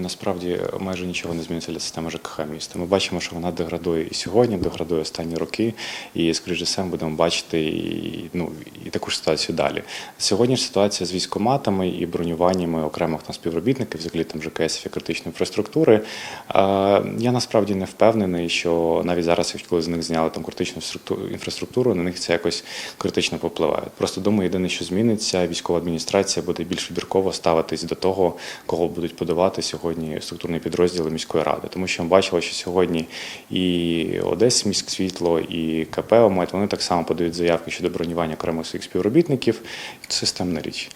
Насправді майже нічого не зміниться для системи ЖКХ міста. Ми бачимо, що вона деградує і сьогодні, деградує останні роки, і скоріш за будемо бачити і, ну, таку ж ситуацію далі. Сьогодні ж ситуація з військоматами і бронюваннями окремих там співробітників, взагалі там ЖКС і критичної інфраструктури. Е, Я насправді не впевнений, що навіть зараз, коли з них зняли там критичну інфраструктуру, на них це якось критично попливає. Просто думаю, єдине, що зміниться, військова адміністрація буде більш вибірково ставитись до того, кого будуть подавати сьогодні структурні підрозділи міської ради. Тому що ми бачили, що сьогодні і Одес міськсвітло, і КП ОМЕТ, вони так само подають заявки щодо бронювання окремих своїх співробітників. Це системна річ.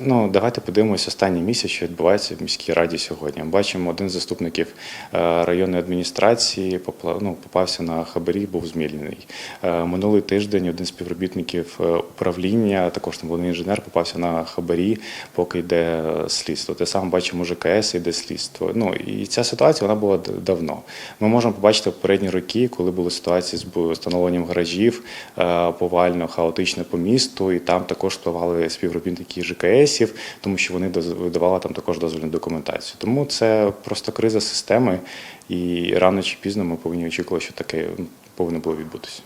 Ну, давайте подивимося останній місяць, що відбувається в міській раді сьогодні. Ми бачимо, один з заступників е, районної адміністрації ну, попався на хабарі, був змільнений. Е, Минулий тиждень один з співробітників е, управління, також там головний інженер, попався на хабарі, поки йде слідство. Те саме бачимо ЖКС, йде слідство. Ну і ця ситуація вона була давно. Ми можемо побачити попередні роки, коли були ситуації з встановленням гаражів повально, хаотично по місту, і там також впливали співробітники ЖКСів, тому що вони видавали там також дозвільну документацію. Тому це просто криза системи, і рано чи пізно ми повинні очікувати, що таке повинно було відбутися.